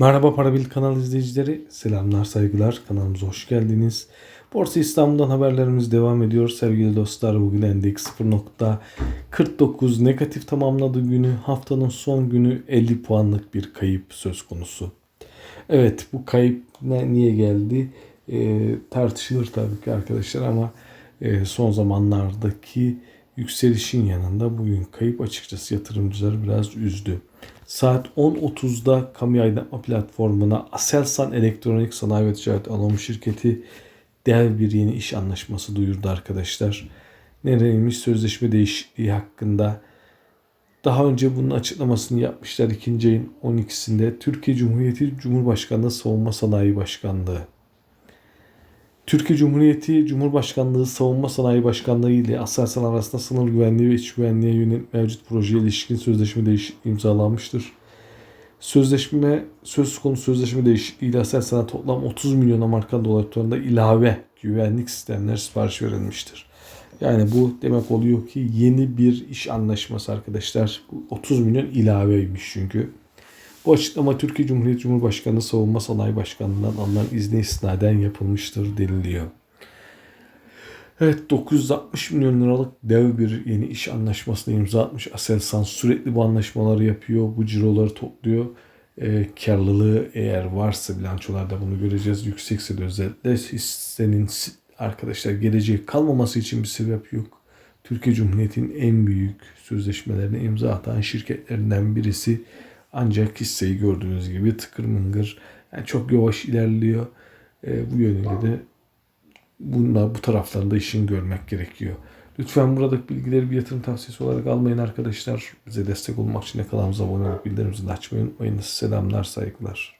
Merhaba Parabil kanal izleyicileri. Selamlar, saygılar. Kanalımıza hoş geldiniz. Borsa İstanbul'dan haberlerimiz devam ediyor. Sevgili dostlar bugün endeks 0.49 negatif tamamladığı günü haftanın son günü 50 puanlık bir kayıp söz konusu. Evet bu kayıp ne, niye geldi Ee, tartışılır tabii ki arkadaşlar ama e, son zamanlardaki yükselişin yanında bugün kayıp açıkçası yatırımcıları biraz üzdü. Saat 10.30'da kamu aydınlatma platformuna Aselsan Elektronik Sanayi ve Ticaret Anomu Şirketi dev bir yeni iş anlaşması duyurdu arkadaşlar. Nereymiş sözleşme değişikliği hakkında daha önce bunun açıklamasını yapmışlar 2. ayın 12'sinde Türkiye Cumhuriyeti Cumhurbaşkanlığı Savunma Sanayi Başkanlığı. Türkiye Cumhuriyeti Cumhurbaşkanlığı Savunma Sanayi Başkanlığı ile Aselsan arasında sınır güvenliği ve iç güvenliğe yönelik mevcut projeye ilişkin sözleşme değişikliği imzalanmıştır. Sözleşme söz konusu sözleşme değişikliği ile Aselsan'a toplam 30 milyon Amerikan dolar ilave güvenlik sistemleri sipariş verilmiştir. Yani bu demek oluyor ki yeni bir iş anlaşması arkadaşlar. Bu 30 milyon ilaveymiş çünkü. Bu açıklama Türkiye Cumhuriyeti Cumhurbaşkanı Savunma Sanayi Başkanlığı'ndan alınan izne istinaden yapılmıştır deniliyor. Evet 960 milyon liralık dev bir yeni iş anlaşmasına imza atmış. Aselsan sürekli bu anlaşmaları yapıyor. Bu ciroları topluyor. E, karlılığı eğer varsa bilançolarda bunu göreceğiz. Yüksekse de özellikle hissenin arkadaşlar geleceği kalmaması için bir sebep yok. Türkiye Cumhuriyeti'nin en büyük sözleşmelerine imza atan şirketlerinden birisi. Ancak hisseyi gördüğünüz gibi tıkır mıngır yani çok yavaş ilerliyor. E, bu yönüyle de bunlar bu taraflarında işin görmek gerekiyor. Lütfen buradaki bilgileri bir yatırım tavsiyesi olarak almayın arkadaşlar. Bize destek olmak için kanalımıza abone olup bildirimimizi açmayı unutmayın. Selamlar, saygılar.